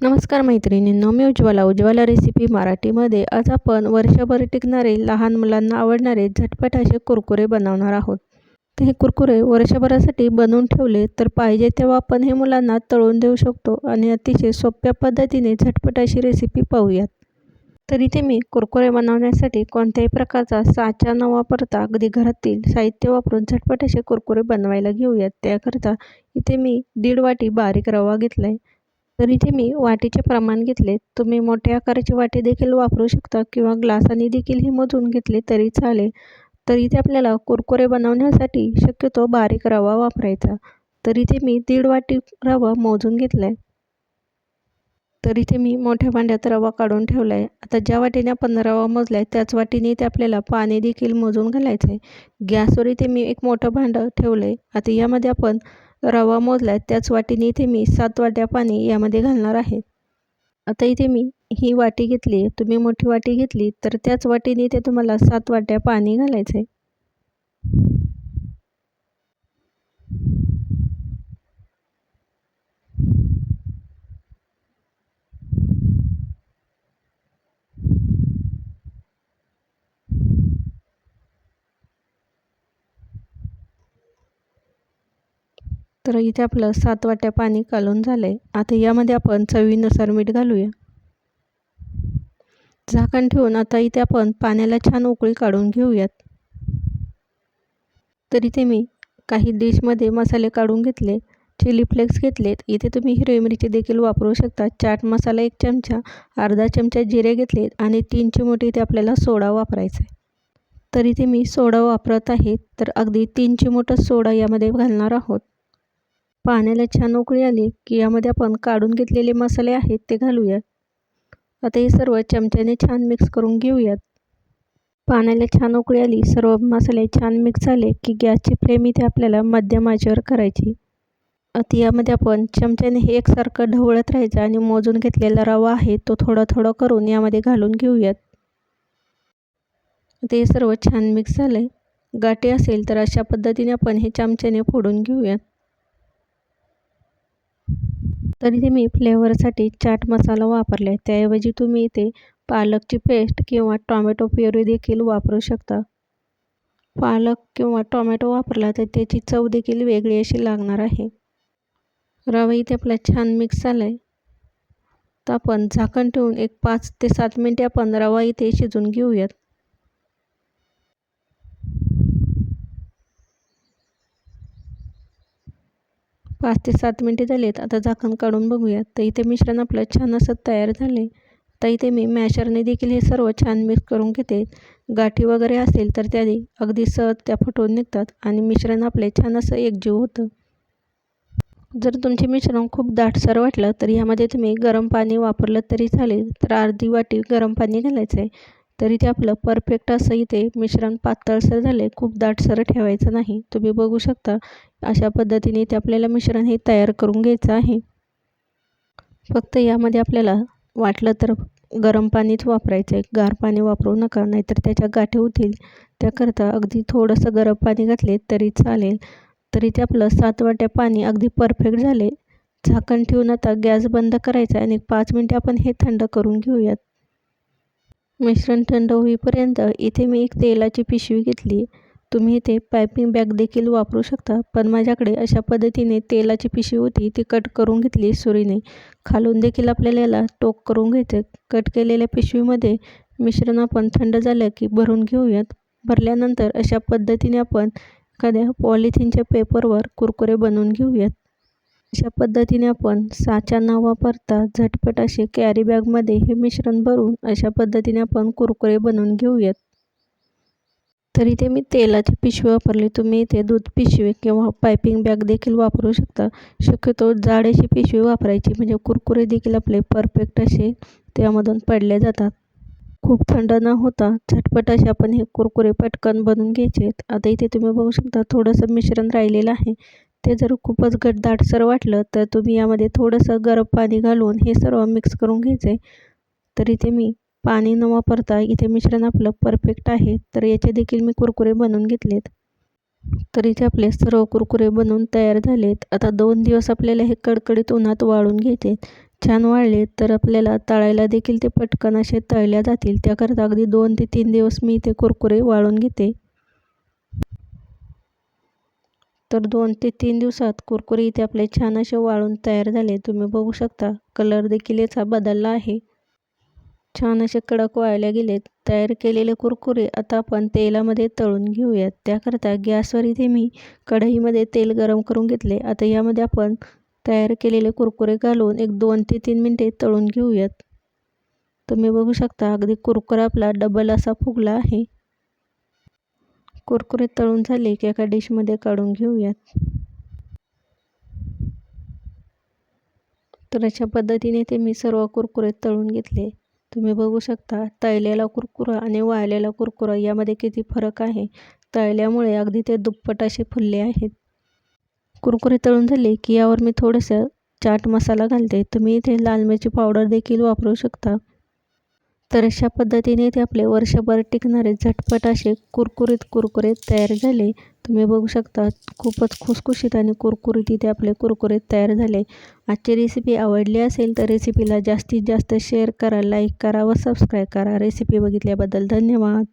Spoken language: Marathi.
नमस्कार मैत्रिणींनो मी उज्ज्वला उज्ज्वला रेसिपी मराठीमध्ये. आज आपण वर्षभर टिकणारे लहान मुलांना आवडणारे झटपट असे कुरकुरे बनवणार आहोत. तर हे कुरकुरे वर्षभरासाठी बनवून ठेवले तर पाहिजे तेव्हा आपण हे मुलांना तळून देऊ शकतो आणि अतिशय सोप्या पद्धतीने झटपट अशी रेसिपी पाहूयात. तर इथे मी कुरकुरे बनवण्यासाठी कोणत्याही प्रकारचा साचा न वापरता अगदी घरातील साहित्य वापरून झटपट असे कुरकुरे बनवायला घेऊयात. त्याकरता इथे मी दीड वाटी बारीक रवा घेतला आहे तर इथे मी वाटीचे प्रमाण घेतले. तुम्ही मोठ्या आकाराची वाटी देखील वापरू शकता किंवा ग्लासाने देखील हे मोजून घेतले तरी चालेल. तर इथे आपल्याला कुरकुरे बनवण्यासाठी शक्यतो बारीक रवा वापरायचा. तर इथे मी दीड वाटी रवा मोजून घेतला आहे तर इथे मी मोठ्या भांड्यात रवा काढून ठेवला आहे आता ज्या वाटीने आपण रवा मोजला आहे त्याच वाटीने इथे आपल्याला पाणी देखील मोजून घालायचं आहे गॅसवर इथे मी एक मोठं भांडं ठेवलं आहे आता यामध्ये आपण रवा मोजला त्याच वाटीने इथे मी सात वाट्या पाणी यामध्ये घालणार आहे. आता इथे मी ही वाटी घेतली. तुम्ही मोठी वाटी घेतली तर त्याच वाटीने इथे तुम्हाला सात वाट्या पाणी घालायचं आहे तर इथे आपलं सात वाट्या पाणी कालून झालं आहे आता यामध्ये आपण चवीनुसार मीठ घालूया. झाकण ठेवून आता इथे आपण पाण्याला छान उकळी काढून घेऊयात. तर इथे मी काही डिशमध्ये मसाले काढून घेतले चिली फ्लेक्स घेतलेत. इथे तुम्ही हिरवी मिरची देखील वापरू शकता. चाट मसाला एक चमचा अर्धा चमचा जिरे घेतलेत आणि तीन चिमूट इथे आपल्याला सोडा वापरायचा आहे. तर इथे मी सोडा वापरत आहे. तर अगदी तीन चिमोटं सोडा यामध्ये घालणार आहोत. पाण्याला छान उकळी आली की यामध्ये आपण काढून घेतलेले मसाले आहेत ते घालूयात. आता हे सर्व चमच्याने छान मिक्स करून घेऊयात. पाण्याला छान उकळी आली सर्व मसाले छान मिक्स झाले की गॅसची फ्लेम इथे आपल्याला मध्यम आचेवर करायची. आता यामध्ये आपण चमच्याने हे एकसारखं ढवळत राहायचं आणि मोजून घेतलेला रवा आहे तो थोडा थोडा करून यामध्ये घालून घेऊयात. ते सर्व छान मिक्स झालं आहे गाठी असेल तर अशा पद्धतीने आपण हे चमच्याने फोडून घेऊयात. तर इथे मी फ्लेवरसाठी चाट मसाला वापरला आहे त्याऐवजी तुम्ही इथे पालकची पेस्ट किंवा टॉमॅटो प्युरी देखील वापरू शकता. पालक किंवा टॉमॅटो वापरला तर त्याची चव देखील वेगळी अशी लागणार आहे. रवा इथे आपला छान मिक्स झाला आहे तर आपण झाकण ठेवून एक पाच ते सात मिनटे आपण रवा इथे शिजून घेऊयात. पाच ते सात मिनटे झालेत. आता झाकण काढून बघूयात. तर इथे मिश्रण आपलं छान असं तयार झाले तर इथे मी मॅशरने देखील हे सर्व छान मिक्स करून घेते. गाठी वगैरे असेल तर त्या अगदी सहज त्या फुटवून निघतात आणि मिश्रण आपले छान असं एकजीव होतं. जर तुमचे मिश्रण खूप दाटसर वाटलं तर यामध्ये तुम्ही गरम पाणी वापरलं तरी चालेल. तर अर्धी वाटी गरम पाणी घालायचं आहे तरी ते आपलं परफेक्ट असं इथे मिश्रण पातळसर झाले खूप दाटसर ठेवायचं नाही. तुम्ही बघू शकता अशा पद्धतीने इथे आपल्याला मिश्रण हे तयार करून घ्यायचं आहे. फक्त यामध्ये आपल्याला वाटलं तर गरम पाणीच वापरायचं आहे गार पाणी वापरू नका नाहीतर त्याच्या गाठी होतील. त्याकरता अगदी थोडंसं गरम पाणी घातले तरी चालेल. तरी ते आपलं सात वाट्या पाणी अगदी परफेक्ट झाले. झाकण ठेवून आता गॅस बंद करायचा आणि पाच मिनटे आपण हे थंड करून घेऊयात. मिश्रण थंड होईपर्यंत इथे मी एक तेलाची पिशवी घेतली. तुम्ही इथे पायपिंग बॅग देखील वापरू शकता पण माझ्याकडे अशा पद्धतीने तेलाची पिशवी होती ती कट करून घेतली सुरीने. खालून देखील आपल्याला याला टोक करून घ्यायचं. कट केलेल्या पिशवीमध्ये मिश्रण आपण थंड झालं की भरून घेऊयात. भरल्यानंतर अशा पद्धतीने आपण एखाद्या पॉलिथिनच्या पेपरवर कुरकुरे बनवून घेऊयात. अशा पद्धतीने आपण साचा न वापरता झटपट असे कॅरी बॅगमध्ये हे मिश्रण भरून अशा पद्धतीने आपण कुरकुरे बनवून घेऊयात. तर इथे मी तेलाची पिशवी वापरली. तुम्ही इथे दूध पिशवी किंवा पायपिंग बॅग देखील वापरू शकता. शक्यतो जाडेशी पिशवी वापरायची. म्हणजे कुरकुरे देखील आपले परफेक्ट असे त्यामधून पडले जातात. खूप थंड न होता झटपट असे आपण हे कुरकुरे पटकन बनवून घ्यायचे आहेत. आता इथे तुम्ही बघू शकता थोडंसं मिश्रण राहिलेलं आहे. ते जर खूपच घटदाटसर वाटलं तर तुम्ही यामध्ये थोडंसं गरम पाणी घालून हे सर्व मिक्स करून घ्यायचं. आहे तर इथे मी पाणी न वापरता इथे मिश्रण आपलं परफेक्ट आहे. तर याचे देखील मी कुरकुरे बनवून घेतलेत. तर इथे आपले सर्व कुरकुरे बनवून तयार झालेत. आता दोन दिवस आपल्याला हे कडकडीत उन्हात वाळून घ्यायचे. छान वाळले तर आपल्याला तळायला देखील ते पटकन असे तळल्या जातील. त्याकरता अगदी दोन ते तीन दिवस मी इथे कुरकुरे वाळून घेते. तर दोन ते तीन दिवसात कुरकुरे इथे आपले छान असे वाळून तयार झाले. तुम्ही बघू शकता कलर देखील याचा बदलला आहे. छान असे कडक वाळल्या गेलेत. तयार केलेले कुरकुरे आता आपण तेलामध्ये तळून घेऊयात. त्याकरता गॅसवर इथे मी कढईमध्ये तेल गरम करून घेतले. आता यामध्ये आपण तयार केलेले कुरकुरे घालून एक दोन ते तीन मिनटे तळून घेऊयात. तुम्ही बघू शकता अगदी कुरकुरा आपला डबल असा फुगला आहे. कुरकुरीत तळून झाले की एका डिशमध्ये काढून घेऊयात. तर अशा पद्धतीने ते मी सर्व कुरकुरीत तळून घेतले. तुम्ही बघू शकता तळलेला कुरकुरा आणि वाळलेला कुरकुरा यामध्ये किती फरक आहे. तळल्यामुळे अगदी ते दुप्पट असे फुलले आहेत. कुरकुरे तळून झाले की यावर मी थोडंसं चाट मसाला घालते. तुम्ही इथे लाल मिरची पावडर देखील वापरू शकता. तर अशा पद्धतीने ते आपले वर्षभर टिकणारे झटपट असे कुरकुरीत कुरकुरे तयार झाले. तुम्ही बघू शकता खूपच खुसखुशीत आणि कुरकुरीत इथे आपले कुरकुरीत तयार झाले. आजची रेसिपी आवडली असेल तर रेसिपीला जास्तीत जास्त शेअर करा लाईक करा व सबस्क्राईब करा. रेसिपी बघितल्याबद्दल धन्यवाद.